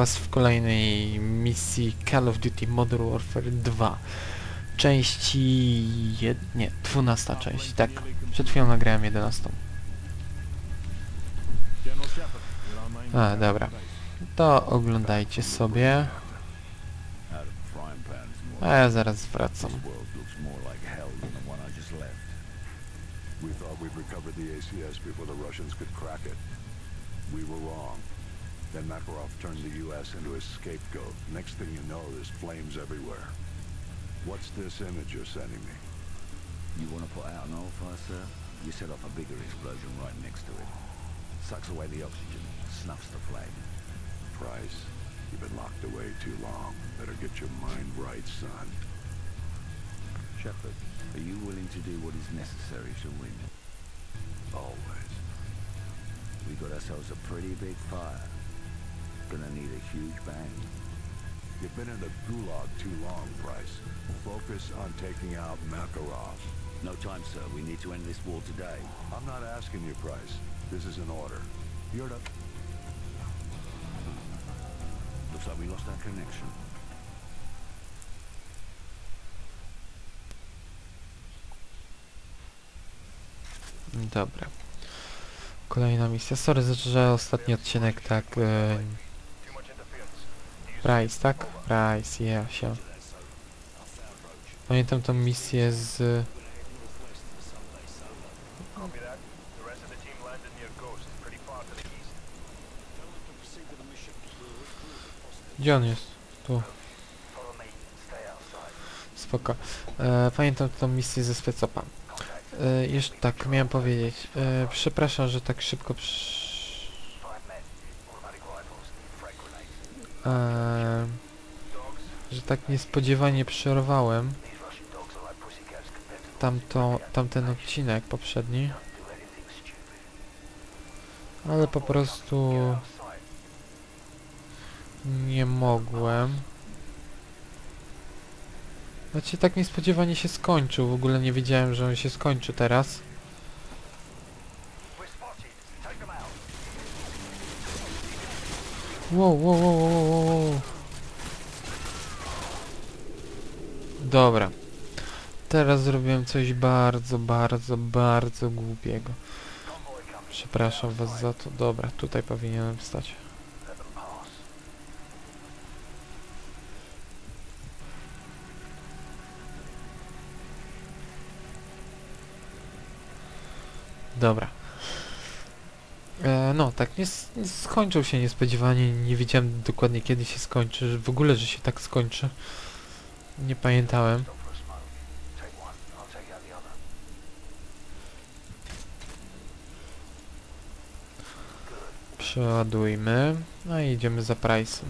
Was w kolejnej misji Call of Duty Modern Warfare 2. Części... Jed... nie, 12 część, tak. Przed chwilą nagrałem 11. A, dobra. To oglądajcie sobie, a ja zaraz wracam. We were wrong. Then Makarov turned the U.S. into a scapegoat. Next thing you know, there's flames everywhere. What's this image you're sending me? You want to put out an oil fire, sir? You set off a bigger explosion right next to it. Sucks away the oxygen, snuffs the flame. Price, you've been locked away too long. Better get your mind right, son. Shepard, are you willing to do what is necessary to win? Always. We got ourselves a pretty big fire. Gonna need a huge bang. You've been in the gulag too long, Price. Focus on taking out Makarov. No time, sir. We need to end this war today. I'm not asking you, Price. This is an order. You're to... Looks like we lost our connection. Dobra. Kolejna misja. Sorry, że ostatni odcinek tak... E... Price, tak? Price, yeah, się. Pamiętam tą misję z... Gdzie on jest? Tu. Spoko. E, pamiętam tą misję ze specopa. E, jeszcze tak, miałem powiedzieć. E, przepraszam, że tak szybko przy... E, że tak niespodziewanie przerwałem tamto, tamten odcinek poprzedni. Ale po prostu nie mogłem. Znaczy tak niespodziewanie się skończył. W ogóle nie wiedziałem, że on się skończy teraz. Wow, wow, wow, wow, wow. Dobra. Teraz zrobiłem coś bardzo, bardzo, bardzo głupiego. Przepraszam was za to. Dobra, tutaj powinienem wstać. Dobra. E, no, tak, nie, nie skończył się niespodziewanie, nie wiedziałem dokładnie kiedy się skończy, w ogóle, że się tak skończy. Nie pamiętałem. Przeładujmy. No i idziemy za Price'em.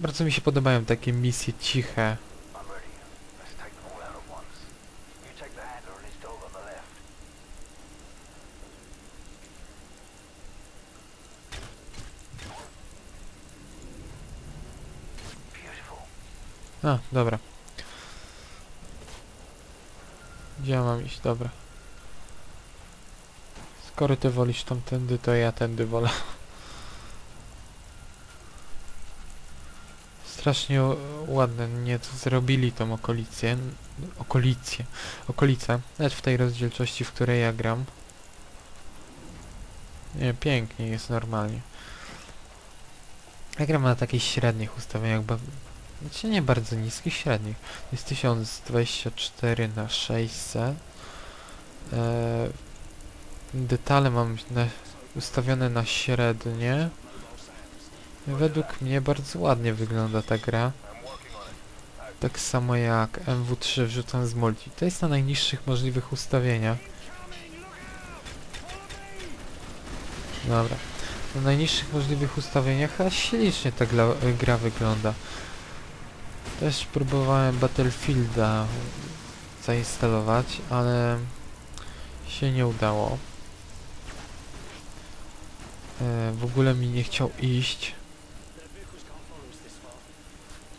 Bardzo mi się podobają takie misje ciche. A, dobra. Gdzie mam iść? Dobra. Skoro ty wolisz tamtędy, to ja tędy wolę. Strasznie ładne, nie, to zrobili tą okolicję, n- okolicję, okolice, nawet w tej rozdzielczości, w której ja gram. Nie, pięknie jest normalnie. Ja gram na takich średnich ustawieniach, bo znaczy nie bardzo niskich, średnich. Jest 1024 na 600. Eee, detale mam na, ustawione na średnie. Według mnie bardzo ładnie wygląda ta gra. Tak samo jak MW3 wrzucam z multi. To jest na najniższych możliwych ustawieniach. Dobra. Na najniższych możliwych ustawieniach, a ślicznie ta gra wygląda. Też próbowałem Battlefielda zainstalować, ale się nie udało. E, w ogóle mi nie chciał iść.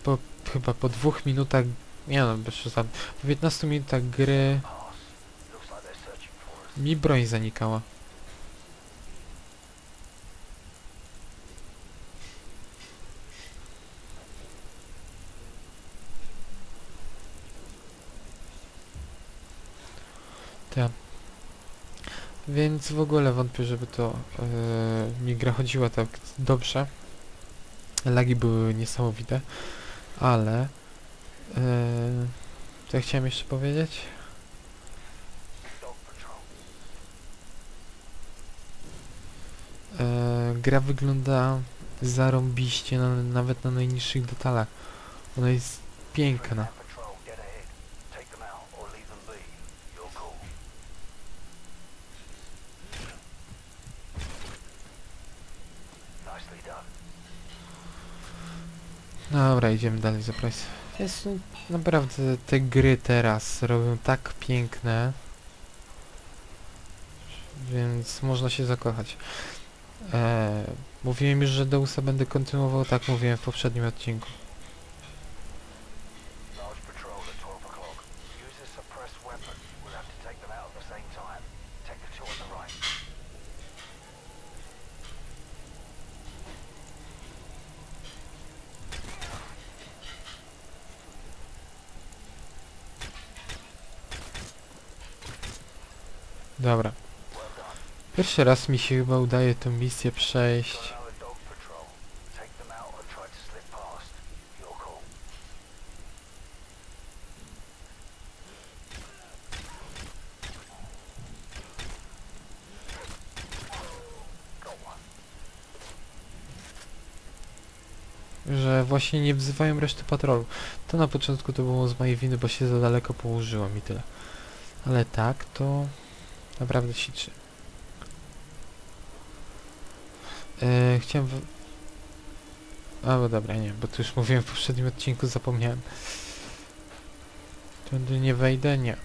Po, chyba po dwóch minutach, nie no, bez przesady, po 15 minutach gry mi broń zanikała. Tak. Więc w ogóle wątpię, żeby to yy, mi gra chodziła tak dobrze. Lagi były niesamowite, ale yy, co ja chciałem jeszcze powiedzieć? E, gra wygląda zarąbiście, na, nawet na najniższych detalach. Ona jest piękna. Dobra, idziemy dalej za price. Jest no, naprawdę te gry teraz robią tak piękne, więc można się zakochać. E, mówiłem już, że Deusa będę kontynuował, tak mówiłem w poprzednim odcinku. Dobra. Pierwszy raz mi się chyba udaje tę misję przejść. Że właśnie nie wzywają reszty patrolu. To na początku to było z mojej winy, bo się za daleko położyłem i tyle. Ale tak, to naprawdę ćwiczy. E, chciałem... W... A, bo dobra, nie, bo to już mówiłem w poprzednim odcinku, zapomniałem. Tędy nie wejdę? Nie.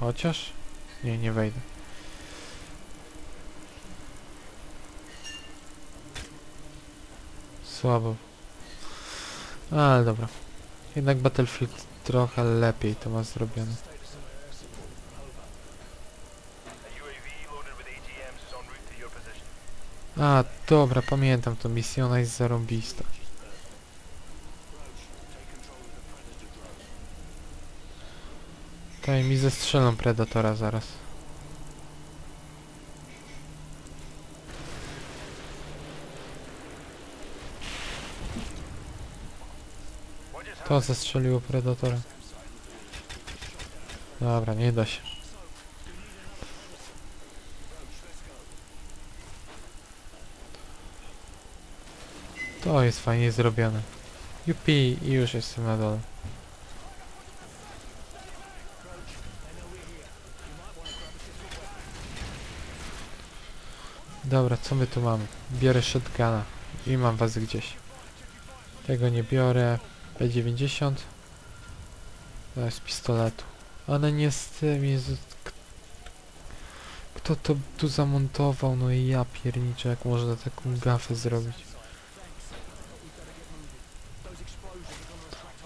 Chociaż? Nie, nie wejdę. Słabo. Ale dobra. Jednak Battlefield trochę lepiej to ma zrobione. A, dobra, pamiętam tą misję, ona jest zarąbista. Tutaj mi zestrzelą Predatora zaraz. To zestrzeliło Predatora. Dobra, nie da się. To jest fajnie zrobione. Jupi, i już jestem na dole. Dobra, co my tu mamy? Biorę shotguna i mam was gdzieś. Tego nie biorę. P90. To z pistoletu. Ale nie z tym, Jezu. Kto to tu zamontował? No i ja pierniczę, jak można taką gafę zrobić.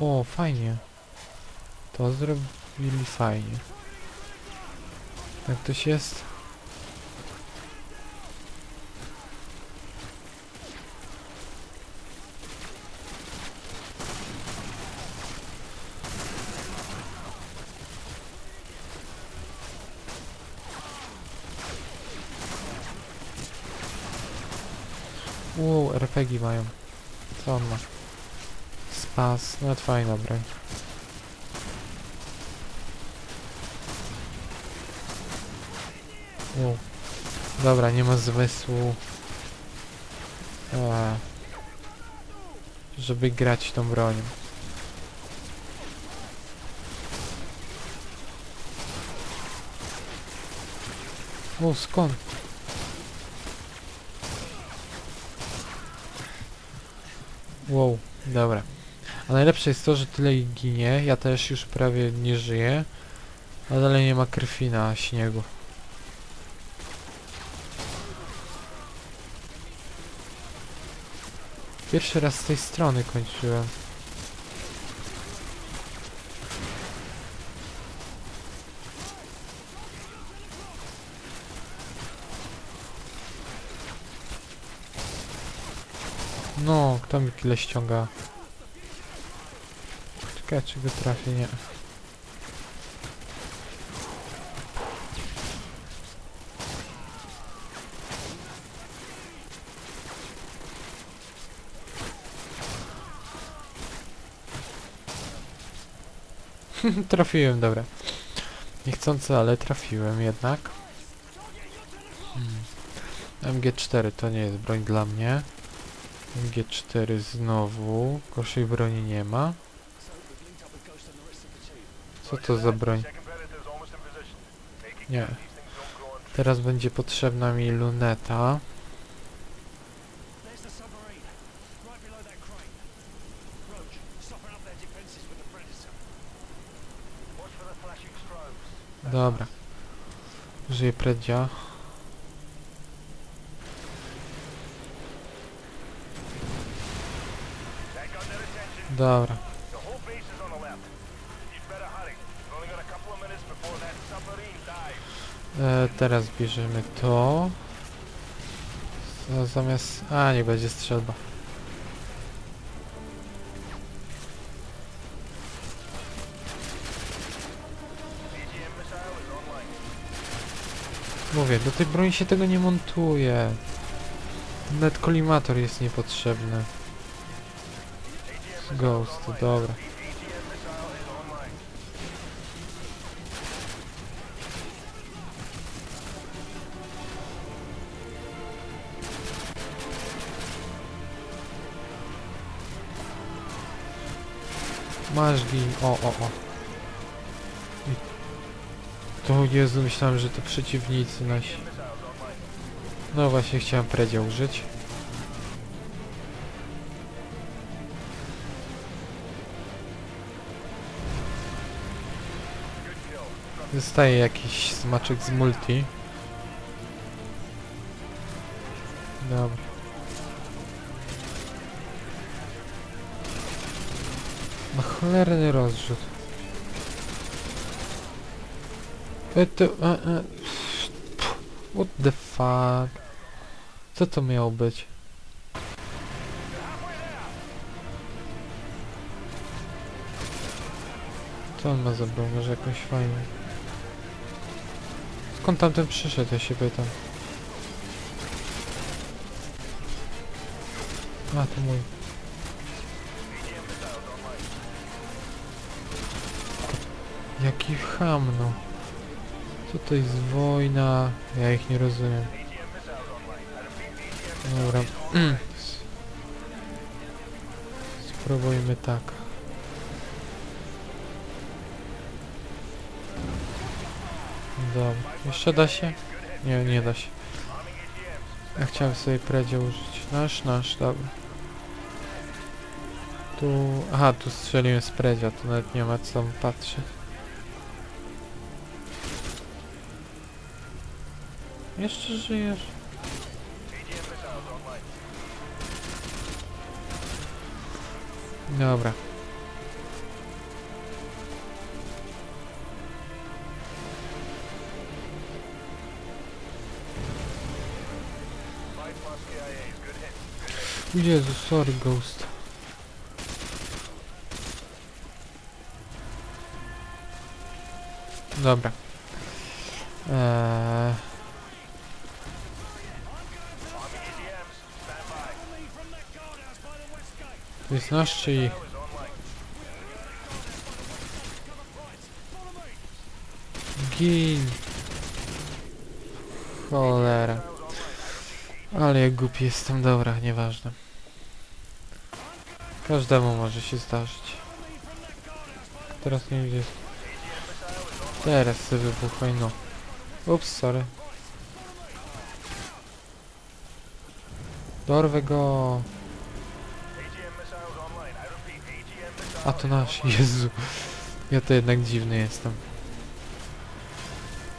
O, fajnie. To zrobili fajnie. Jak ktoś jest? Wow, RPG mają. Co on ma? Spas, no fajna broń. Wow. Dobra, nie ma zmysłu. Eee, żeby grać tą bronią. O, skąd? Wow, dobra. A najlepsze jest to, że tyle ginie, ja też już prawie nie żyję, a dalej nie ma krwi na śniegu. Pierwszy raz z tej strony kończyłem. No, kto mi tyle ściąga? Czekaj, czy nie. trafiłem, dobra. Niechcący, ale trafiłem jednak. Hmm. MG4 to nie jest broń dla mnie. MG4 znowu. Gorszej broni nie ma. Co to za broń? Nie. Teraz będzie potrzebna mi luneta. There's the submarine. Right E, teraz bierzemy to. Zamiast... A, nie będzie strzelba. Mówię, do tej broni się tego nie montuje. Net kolimator jest niepotrzebny. Ghost, dobra. Masz gin. O, o, o. I to Jezu, myślałem, że to przeciwnicy nasi. No właśnie, chciałem predzia użyć. Zostaje jakiś smaczek z multi. Dobra. No cholerny rozrzut. E, to, e, e, what the fuck? Co to miało być? Co on ma za broń? Może jakąś fajną? Skąd tamten przyszedł, ja się pytam. A, to mój. Jaki ham, no. Co to jest wojna? Ja ich nie rozumiem. Dobra. Spróbujmy tak. Dobra. Jeszcze da się? Nie, nie da się. Ja chciałem sobie predzie użyć. Nasz, nasz, dobra. Tu... Aha, tu strzeliłem z predzia, to nawet nie ma co patrzeć. Jeszcze żyjesz? Dobra. Jezu, sorry Ghost. Dobra. 15 ich. Gin. Cholera. Ale jak głupi jestem, dobra, nieważne. Każdemu może się zdarzyć. Teraz nie wiem. Teraz sobie wybuchaj, no. Ups, sorry. Dorwę go. A to nasz, Jezu. Ja to jednak dziwny jestem.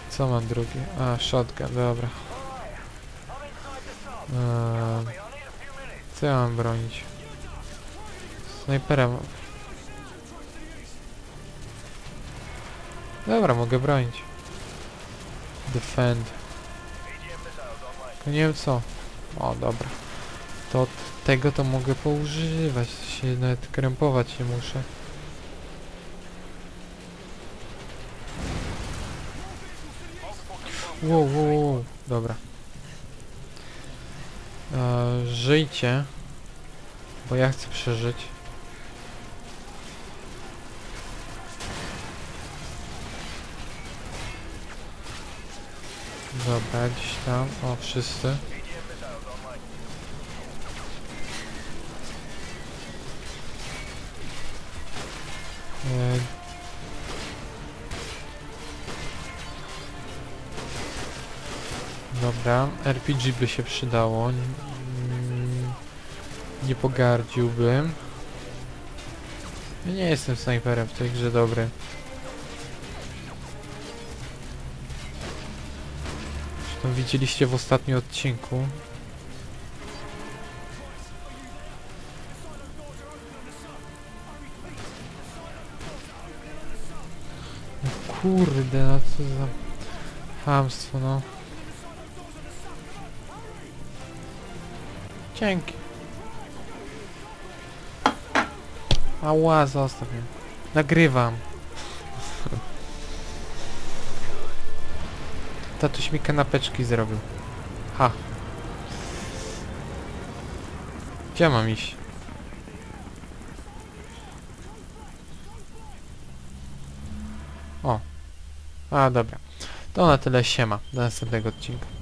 Co mam drugie? A, shotgun, dobra. Eee, co ja mam bronić? Snajpera. Dobra, mogę bronić. Defend. Nie wiem co. O, dobra to od tego to mogę poużywać, się nawet krępować się muszę. Wow, wow, wow. Dobra. E, żyjcie. Bo ja chcę przeżyć. Dobra, gdzieś tam. O, wszyscy. Dobra, RPG by się przydało. Nie pogardziłbym. Ja nie jestem snajperem w tej grze dobry. Zresztą widzieliście w ostatnim odcinku. Kurde, no co za chamstwo, no. Dzięki. Ała, zostaw mnie. Nagrywam. Tatuś mi kanapeczki zrobił. Ha. Gdzie mam iść? A, dobra. To na tyle siema. Do następnego odcinka.